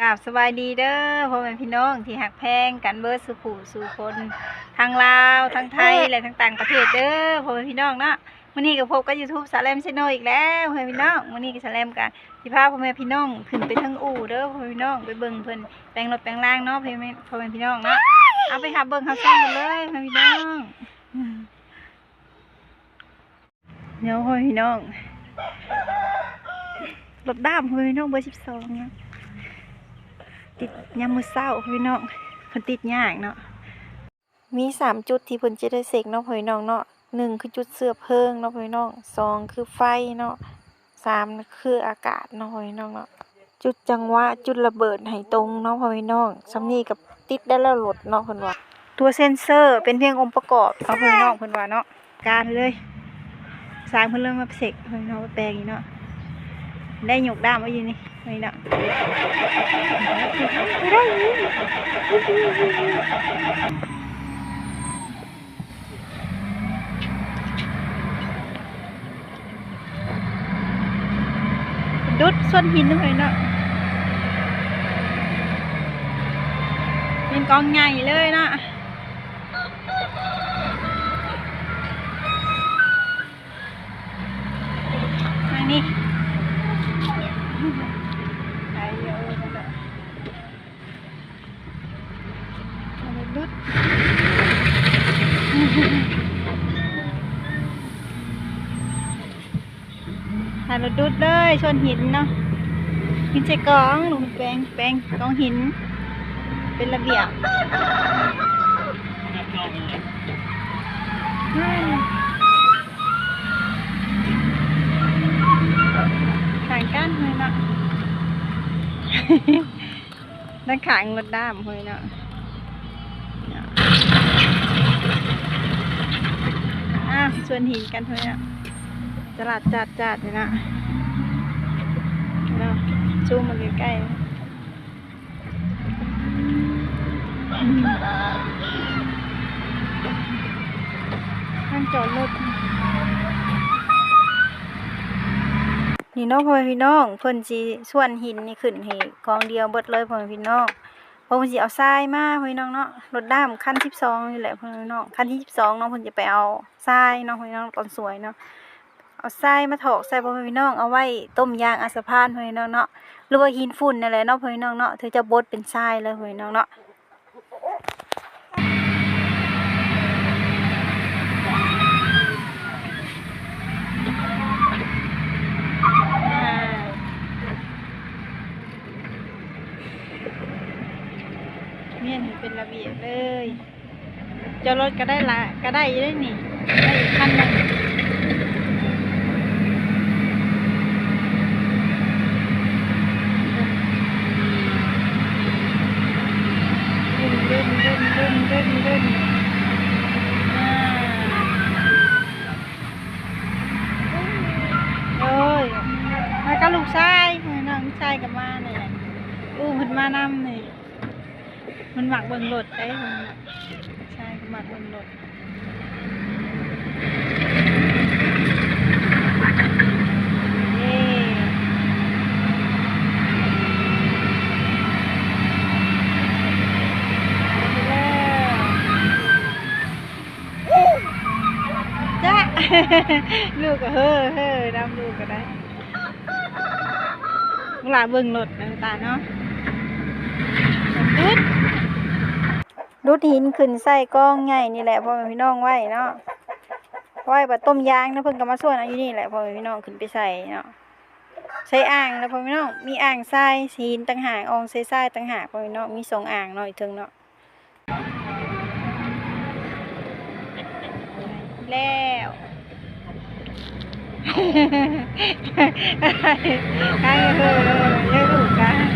กราบสบายดีเด้อพ่อแม่พี่น้องที่หักแพงกันเบิดสุขูสู่คนทั้งลาวทั้งไทยและทั้งต่างประเทศเด้อพ่อแม่พี่น้องเนาะมื้อนี้ก็พบกับ YouTube สาแลมชแนลอีกแล้วพ่อแม่พี่น้องมื้อนี้ก็สาแลมกันสิพาพ่อแม่พี่น้องขึ้นไปทางอู่เด้อพ่อแม่พี่น้องไปเบิ่งเพิ่นแปลงรถแปลงร่างเนาะพ่อแม่พ่อแม่พี่น้องเนาะเอาไปหาเบิ่งหาซ่อมกันเลยพ่อแม่พี่น้องเดี๋ยวพ่อแม่พี่น้องรถด้ามพ่อแม่พี่น้องเบอร์12เนาะ ติดยามมือเศร้าพี่น้องเพิ่นติดยากเนาะมีสามจุดที่เพิ่นจะได้เสกเนาะพี่น้องเนาะหนึ่งคือจุดเสื้อเพลิงเนาะพี่น้องสองคือไฟเนาะสามคืออากาศเนาะพี่น้องเนาะจุดจังหวะจุดระเบิดให้ตรงเนาะพี่น้องสำนี้กับติดได้แล้วรถเนาะเพิ่นว่าตัวเซ็นเซอร์เป็นเพียงองค์ประกอบเนาะพี่น้องเพิ่นว่าเนาะการเลยสร้างเพิ่นเริ่มมาเสกพี่น้องมาแปลงอีกเนาะได้หยกด้ามไว้อยู่นี่ นี่เนาะดุดส้นหินเลยเนาะเป็นกองใหญ่เลยเนาะทางนี้ไปเยอะเลยเนาะเอาไปดุด ถ่ายรถดุดเลยชนหินเนาะหินใส่กองลงแปงแปงกองหิน เป็นระเบียบอืมขางก้นเลยเนาะด้านขางรถด้ามเลยเนาะ อะชวนหินกันเลยเนาะตลาดจัดจัดเลยนะเนาะซูมมาใกล้ๆท่านจอดรถนี่น้องพ่อพี่น้องเพิ่นสิส่วนหินนี่ขึ้นให้กองเดียวเบิดเลยพ่อพี่น้อง พราะเพิ่นสิเอาทรายมาพี่น้องเนาะรถด้ามขั้น12นี่แหละพ่อแม่พี่น้องขั้นที่สิบสองน้องพิ่นจะไปเอาทรายเนาะพี่น้องตอนสวยเนาะเอาทรายมาถอกใส่พ่อม่พี่น้องเอาไว้ต้มยางอาสะพานพี่น้องเนาะหรือว่าหินฝุ่นนั่นแหละเนาะพี่น้องเนาะเธอจะบดเป็นทรายเลยพี่น้องเนาะอ่า เป็นระเบียบเลยจอดรถก็ได้ละก็ได้ได้นี่ได้อีกขั้นหนึ่ง ดึนดึนดึนดึนดึนดึนอ่าโอ้ยมากับลูกชายพ่อน้องลูกชายกับมาเนี่ยอู้เพิ่นมานำนี่มันหมักเบิ่งรถได้เพิ่นน่ะใช่หมักเบิ่งรถเย้ไปแลูกก็เฮ้อเฮ้อดำลูกก็ได้เวลาเบิ่งรถนะตาเนาะดุดดุดหินขึ้นใส่กล้องใหญ่นี่แหละพ่อแม่พี่น้องไว้เนาะไว้บัดต้มยางนะเพิ่นก็มาส่วนเอาอยู่นี่แหละพ่อแม่พี่น้องขึ้นไปใส่เนาะใช้อ่างแล้วพ่อแม่พี่น้องมีอ่างทรายหินต่างหากอองใส่ทรายต่างหากพ่อแม่พี่น้องมีสองอ่างเนาะอีกเทึงเนาะแล้ว ใครเออเยอะลูกกัน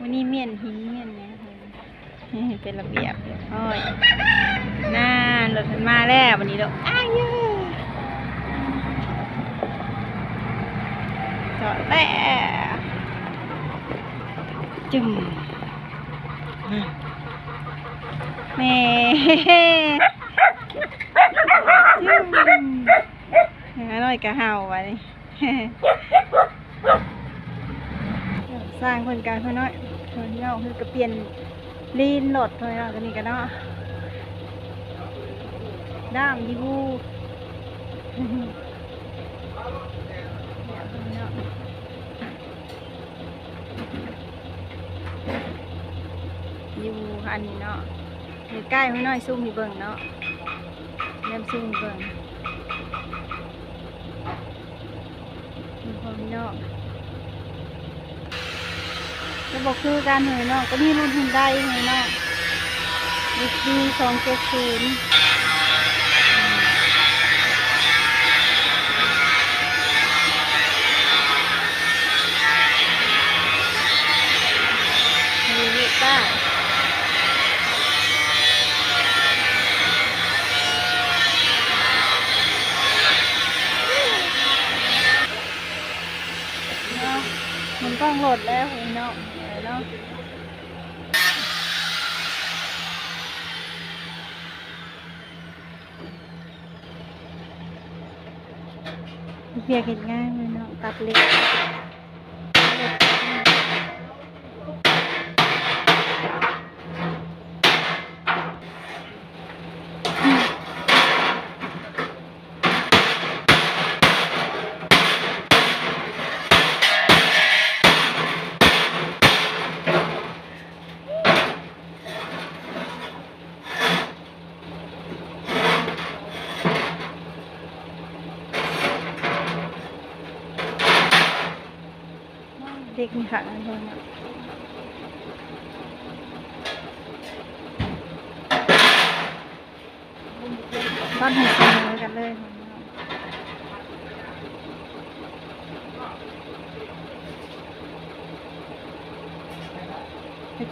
วันนี้เมียนหินเมียนเนี่ยเป็นระเบียบโอ้ยน่ารถมันมาแล้ววันนี้ดอกอ้ายเยอะ จ อดแล้จึงมแม่น้อยก็เห่าไว้สร้างคนกลางเพื่อนน้อยเพื่อนน้องคือกระเปลี่ยนลีนหลดเพื่อนน้องตัวนี้กันเนาะด้ามยีบู ยีบูอันนี้เนาะอยู่ใกล้เพื่อนน้อยซุ่มมีเบิ่งเนาะเริ่มซุ่มเบิ่งมีพ่อพี่น้องจะบอกคือการเหยเนาะก็มีรุ่นหุ่นได้เหยเนาะดีสองเจ็ดศูนย์ จ้าเนาะมันต้องโหลดแล้วเหยเนาะเหยเนาะเบียกเห็นง่ายเลยเนาะตัดเล็กเด็กมีขาอันเดียวเนาะบ้านหัวเสมอกันเลย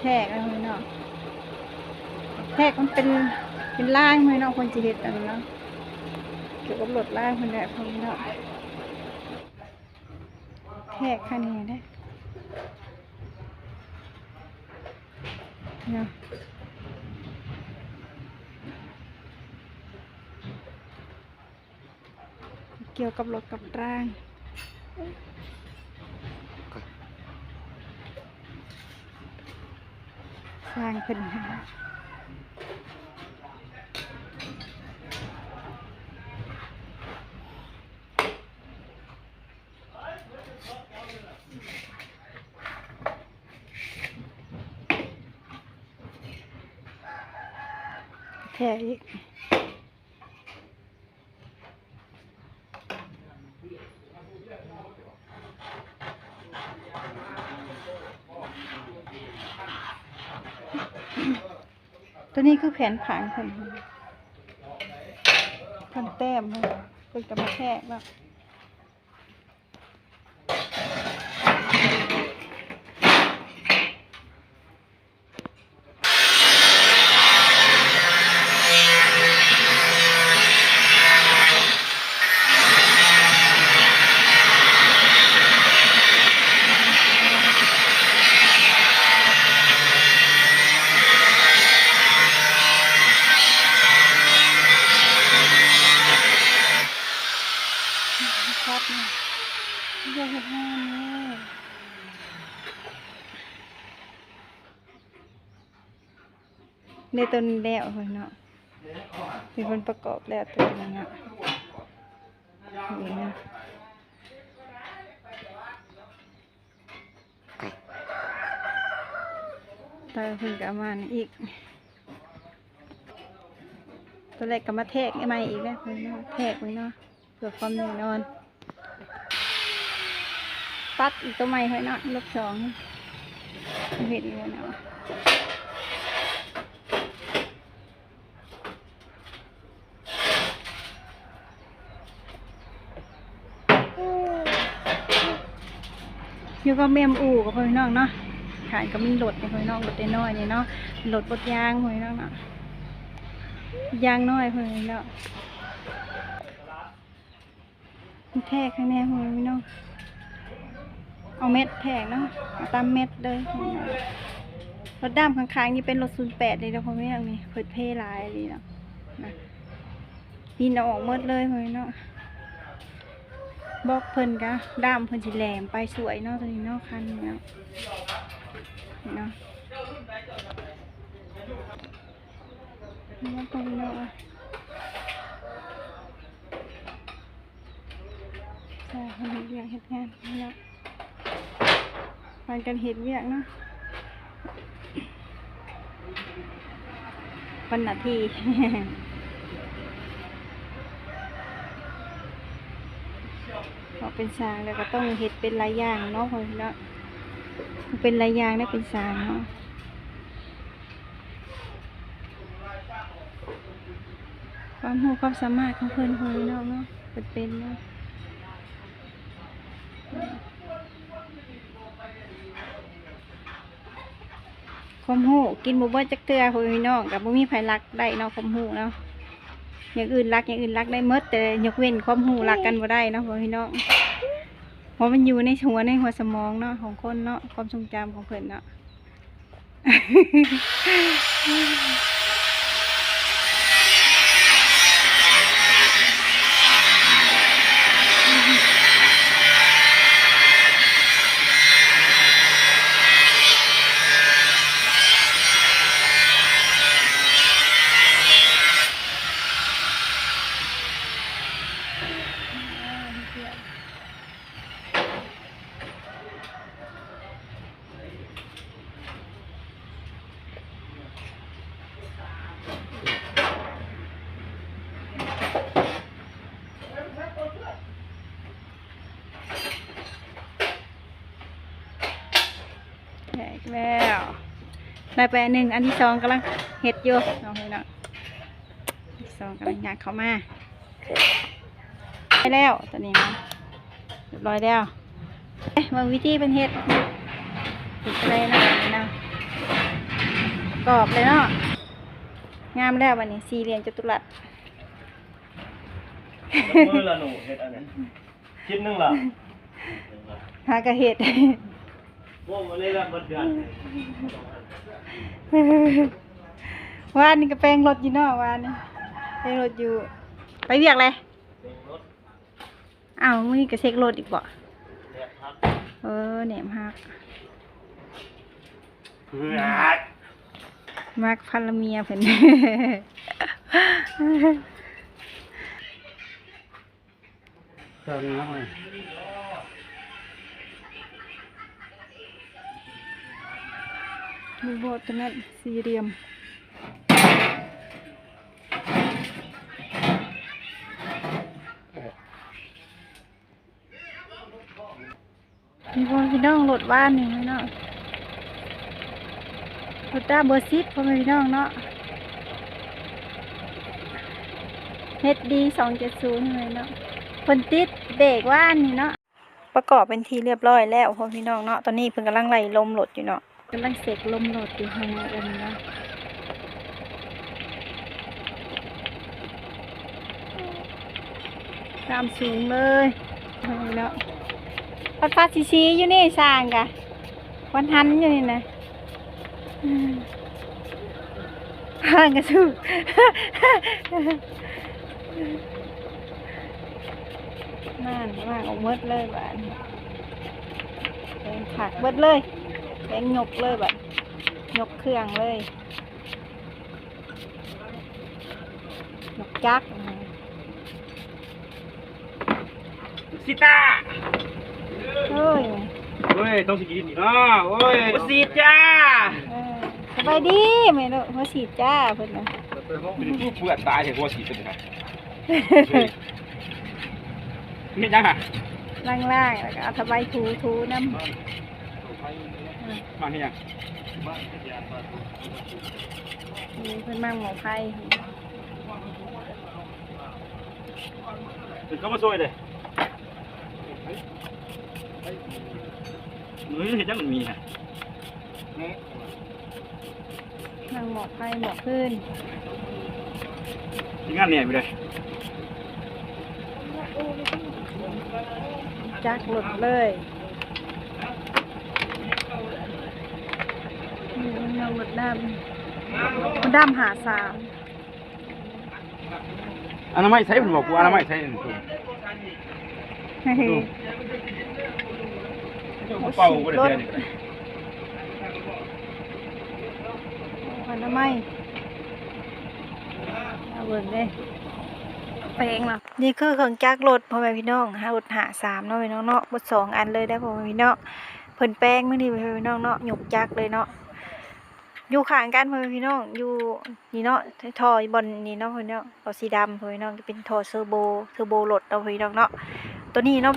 แทกอะไรเนาะแทกมันเป็นเป็นล่างเลยเนาะคนจีเห็ดอันนั้นเนาะเกี่ยวกับรถล่างคนแหละพวกนี้เนาะแทกคันนี้ได้ เนาะเกี่ยวกับรถกับร่าง สร้างขึ้นหา ช่อีกตัวนี้คือแผนผังคนคนแต้มเลยเป็นกระมาแทกแล้ว รับเนี่ยเดี๋ยวเห็นหน้านี่ในต้นแล้วคนเนาะเป็นคนประกอบแล้วตัวนี้เนาะนี่นะตาเพิ่งกลับมานอีก ตัวแรกก็มาแทกไอ้ไม้อีกแล้วเพิ่นเนาะแทกไว้เนาะเพื่อความแน่นอน ปัดอีกตัวใหม่ไว้เนาะลบสองเห็นเลยเนะอยู่กับแมมอู่กับพี่น้องเนาะขายก็มีรถในพี่น้องรถน้อยๆนี่ยเนาะรถบดยางพี่น้องเนาะยางน้อยพี่น้องแทกข้างในพี่น้อง เอาเม็ดแพงเนาะเอาตามเม็ดเลยรถดำข้างๆนี่เป็นรถศูนย์แปดเลยนะพ่อแม่นี่เปิดเพลายเลยเนาะนะพี่น้องหมดเลยพ่อแม่เนาะบอกเพิ่นกะดำเพิ่นสิแหลมไปสวยเนาะตัวนี้เนาะคันเนาะนี่เนาะนี่เนาะพ่อแม่เนาะใช่เพิ่นเดียกเฮ็ดงานเนาะ พานกันเห็ดเวียกเนาะวันนาทีพอเป็นสางแล้วก็ต้องเห็ดเป็นหลายอย่างเนาะพอเนาะเป็นหลายอย่างได้เป็นสางเนาะความรู้ความสามารถของเพิ่อนพอเนาะเนาะเป็นเป็นเนาะ ความหูกินบุเบิ้จักเตือพ่อพี่น้องกับบุมีไผรักได้เนาะความหูเนาะอย่างอื่นรักอย่างอื่นรักได้เมดแต่ยกเว้นความหูรักกันบ่ได้เนาะพ่อพี่น้องเพราะมันอยู่ในหัวในหัวสมองเนาะของคนเนาะความทรงจำของเพื่อนเนาะ ได้ไปอันหนึ่งอันที่สองกำลังเห็ดอยู่เอาให้เนาะอันที่สองกำลังอยากเข้ามาได้แล้วตอนนี้นะเรียบร้อยแล้วเอ๊ะมาวิธีเป็นเห็ดเห็ดอะไรนะอันนี้เนาะกรอบเลยเนาะงามแล้ววันนี้สี่เหลี่ยมจัตุรัสมือละหนูเฮ็ดอันนี้ชิ้นหนึงล่ะหากระเห็ดโอ้มาเลยละเบิดเดือน วานนี่ก็แปลงรถอยู่เนาะวานนี่แปลงรถอยู่ ไปเรียกเลยเบิ่งรถอ้าวมื้อนี้ก็เช็ครถอีกบ่แซ่บพักเออแหนมฮักเพื่อดมักพันละเมียเพิ่นเติมน้ำเลย ดูโบต์ตัวนั้นสี่เหลี่ยมมีคนพี่น้องรถว่านนี่พี่น้องรถด้าเบอร์ซิปพ่อพี่น้องเนาะเฮ็ดดีสองเจ็ดศูนย์เลยเนาะคนติดเบรกว่านนี่เนาะประกอบเป็นทีเรียบร้อยแล้วพ่อพี่น้องเนาะตอนนี้เพิ่นกำลังไล่ลมรถอยู่เนาะ กำลังเสกลมรถอยู่ข้างเอิ้นเนาะตามสูงเลยเอาเนาะปัดฟ้าสีสีอยู่นี่สร้างกะวันหันอยู่นี่นะห่างกันสู้นั่นว่างออกมดเลยบ้านแปลงผักเบิดเลย แปลงยกเลยบ้านยกเครื่องเลย ยกจักรสิตาเฮ้ยเฮ้ย ต้องสิกินอีกเนาะโอ้ยสิจ้าเออสบายดีไหมลูกมาฉีดจ้าเพิ่นนะเปิดห้องเป็นเพื่อนตายเถอะว่าสิเป็นไงเฮ็ดยังอะล่างๆแล้วก็เอาสบายถูถูน้ำ มาเฮ็ดยังนี่เพิ่นมั่งหมอไผ่ถึงเข้ามาช่วยเลยมือเฮ็ดยังมันมีฮะมั่งหมอไผ่หมอขึ้นที่งานเนี่ยไปเลยจักหลุดเลย รถดำรถดำหาสามอนามัยใช้ผมบอกกูอนามัยใช้หนึ่งตัวเฮ้ยเป่าก็ได้เดือนนี่อนามัยเอาเบิ่งเด้แปลงเหรอนี่คือเครื่องจักรรถพ่อแม่พี่น้องหารถหาสามเนาะพี่น้องเนาะบดสองอันเลยได้อพ่อแม่พี่น้องเพิ่นแป้งมื้อนี้พ่อแม่พี่น้องเนาะหยกจักรเลยเนาะ อยู่ข้างกันพ่อแม่พี่น้อง อยู่นี่เนาะท่อบนนี่เนาะพ่อแม่พี่น้องท่อสีดำพ่อแม่พี่น้องจะเป็นท่อเทอร์โบเทอร์โบรถเนาะพ่อแม่พี่น้องเนาะ ตัวนี้เนาะ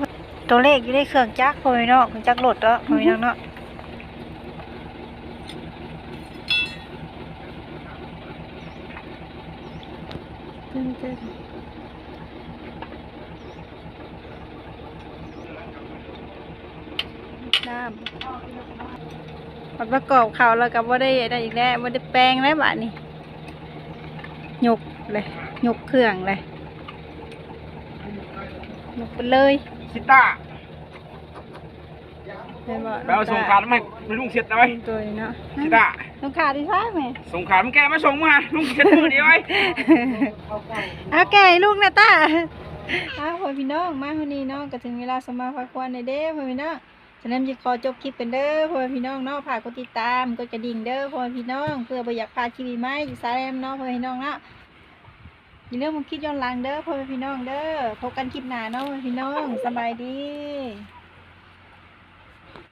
ตัวเลขอยู่ในเครื่องจักรพ่อแม่พี่น้องเครื่องจักรรถเนาะพ่อแม่พี่น้องเนาะน้ำ มันประกอบเขาแล้วก็บ่ได้ได้อีกแล้วบ่ได้แปลงแล้วบาดนี้ยกเลยยกเครื่องเลยยกไปเลยชิต้าได้บ่แปลว่าสงขลาทำไมไม่ลุงเสียดเอาไว้ตัวนี้เนาะชิต้าสงขลาดีใช่ไหมสงขลามันแกมาส่งมาลุงเสียดมือเดียวไว้เอาแก่ลูกนะต้าเอาพ่อพี่น้องมาคนนี้เนาะก็ถึงเวลาสมมาพักวันในเด้อพ่อพี่น้อง ฉะนั้นจะขอจบคลิปกันเด้อพ่อพี่น้องเนาะฝากกดติดตามกดกระดิ่งเด้อพ่อพี่น้อง เพื่อประหยัดพาชีวิตไหมอยู่สายแอมเนาะพ่อพี่น้องเนาะอย่าลืมมาคิดย้อนหลังเด้อพ่อพี่น้องเด้อพบกันคลิปหน้าเนาะพ่อพี่น้องสบายดี